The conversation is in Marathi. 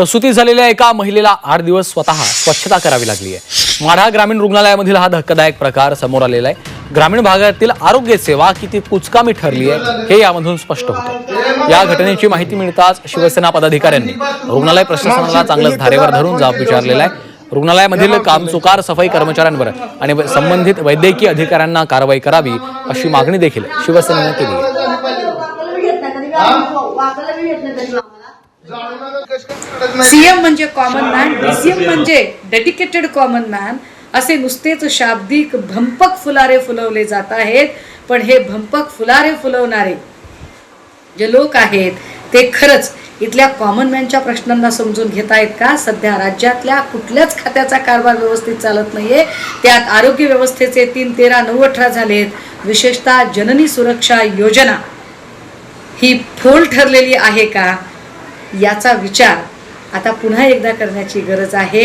प्रसूती झालेल्या एका महिलेला आठ दिवस स्वतः स्वच्छता करावी लागली आहे. माढा ग्रामीण रुग्णालयामधील हा धक्कादायक प्रकार समोर आलेला आहे. ग्रामीण भागातील आरोग्य सेवा किती कुचकामी ठरली आहे हे यामधून स्पष्ट होतं. या घटनेची माहिती मिळताच शिवसेना पदाधिकाऱ्यांनी रुग्णालय प्रशासनाला चांगलंच धारेवर धरून जाब विचारलेला आहे. रुग्णालयामधील कामचुकार सफाई कर्मचाऱ्यांवर आणि संबंधित वैद्यकीय अधिकाऱ्यांना कारवाई करावी अशी मागणी देखील शिवसेनेनं केली आहे. सीएम म्हणजे कॉमन मॅन डीसीएम म्हणजे डेडिकेटेड कॉमन मॅन असे नुसतेच शाब्दिक भंपक फुलारे फुलवले जात आहेत पण हे भंपक फुलारे फुलवणारे जे लोक आहेत ते खरंच इथल्या कॉमन मॅनच्या प्रश्नांना समजून घेत आहेत का? सध्या राज्यातल्या कुठल्याच खात्याचा कारभार व्यवस्थित चालत नाहीये. त्यात आरोग्य व्यवस्थेचे तीन तेरा नऊ अठरा झालेत. विशेषतः जननी सुरक्षा योजना ही फोल ठरलेली आहे का? याचा विचार आता पुन्हा एकदा करण्याची गरज आहे.